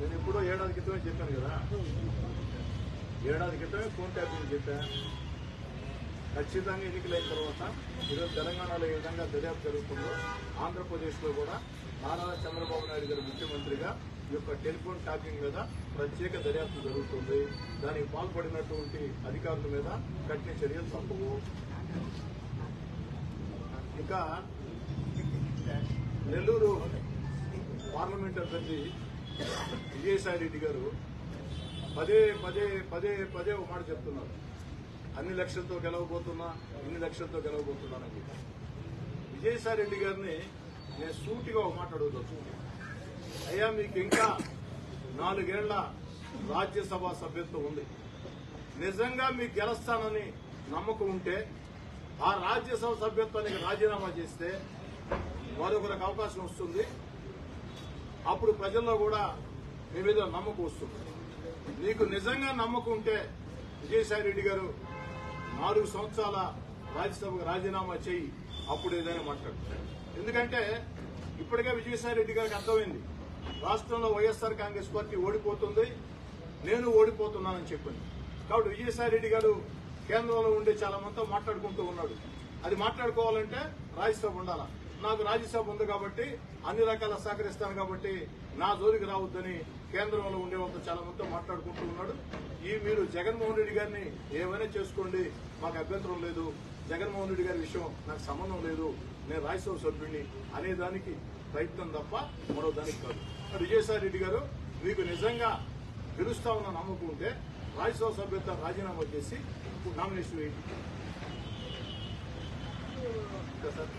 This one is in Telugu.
ఏడాది క్రితమే చెప్పాను కదా. ఏడాది క్రితమే ఫోన్ ట్యాపింగ్ చెప్పాను ఖచ్చితంగా ఎన్నికలైన తర్వాత ఈరోజు తెలంగాణలో ఏ విధంగా దర్యాప్తు జరుగుతుందో ఆంధ్రప్రదేశ్లో కూడా నారా చంద్రబాబు నాయుడు గారు ముఖ్యమంత్రిగా ఈ యొక్క టెలిఫోన్ ట్యాపింగ్ మీద ప్రత్యేక దర్యాప్తు జరుగుతుంది. దానికి పాల్పడినటువంటి అధికారుల మీద కఠిన చర్యలు తప్పవు. ఇంకా నెల్లూరు పార్లమెంట్ అభ్యర్థి విజయసాయి రెడ్డి గారు పదే పదే పదే పదే ఒక మాట చెప్తున్నారు. అన్ని లక్షలతో గెలవబోతున్నా ఇన్ని లక్షలతో గెలవబోతున్నానని చెప్పి. విజయసాయి రెడ్డి గారిని నేను సూటిగా ఒక మాట అడుగుతాను. అయ్యా మీకు ఇంకా నాలుగేళ్ళ రాజ్యసభ సభ్యత్వం ఉంది. నిజంగా మీకు గెలుస్తానని నమ్మకం ఉంటే ఆ రాజ్యసభ సభ్యత్వానికి రాజీనామా చేస్తే మరొకరికి అవకాశం వస్తుంది. అప్పుడు ప్రజల్లో కూడా మీ మీద నమ్మకం వస్తుంది. మీకు నిజంగా నమ్మకం ఉంటే విజయసాయి రెడ్డి గారు నాలుగు సంవత్సరాల రాజ్యసభకు రాజీనామా చేయి అప్పుడు ఏదైనా మాట్లాడు. ఎందుకంటే ఇప్పటికే విజయసాయి రెడ్డి గారికి అర్థమైంది. రాష్ట్రంలో వైఎస్ఆర్ కాంగ్రెస్ పార్టీ ఓడిపోతుంది నేను ఓడిపోతున్నానని చెప్పింది. కాబట్టి విజయసాయి రెడ్డి గారు కేంద్రంలో ఉండే చాలా మందితో మాట్లాడుకుంటూ ఉన్నాడు. అది మాట్లాడుకోవాలంటే రాజ్యసభ ఉండాలా? నాకు రాజ్యసభ ఉంది కాబట్టి అన్ని రకాల సహకరిస్తాను కాబట్టి నా జోలికి రావద్దని కేంద్రంలో ఉండే వాళ్ళతో చాలా మందితో మాట్లాడుకుంటూ ఉన్నాడు. ఈ మీరు జగన్మోహన్ రెడ్డి గారిని ఏమైనా చేసుకోండి మాకు అభ్యంతరం లేదు. జగన్మోహన్ రెడ్డి గారి విషయం నాకు సంబంధం లేదు. నేను రాజ్యసభ సభ్యుడిని అనే దానికి ప్రయత్నం తప్ప మరో దానికి కాదు. విజయసాయి రెడ్డి గారు మీకు నిజంగా గెలుస్తా ఉన్న నమ్మకం ఉంటే రాజ్యసభ సభ్యత రాజీనామా చేసి నామినేషన్ వేయండి. సార్?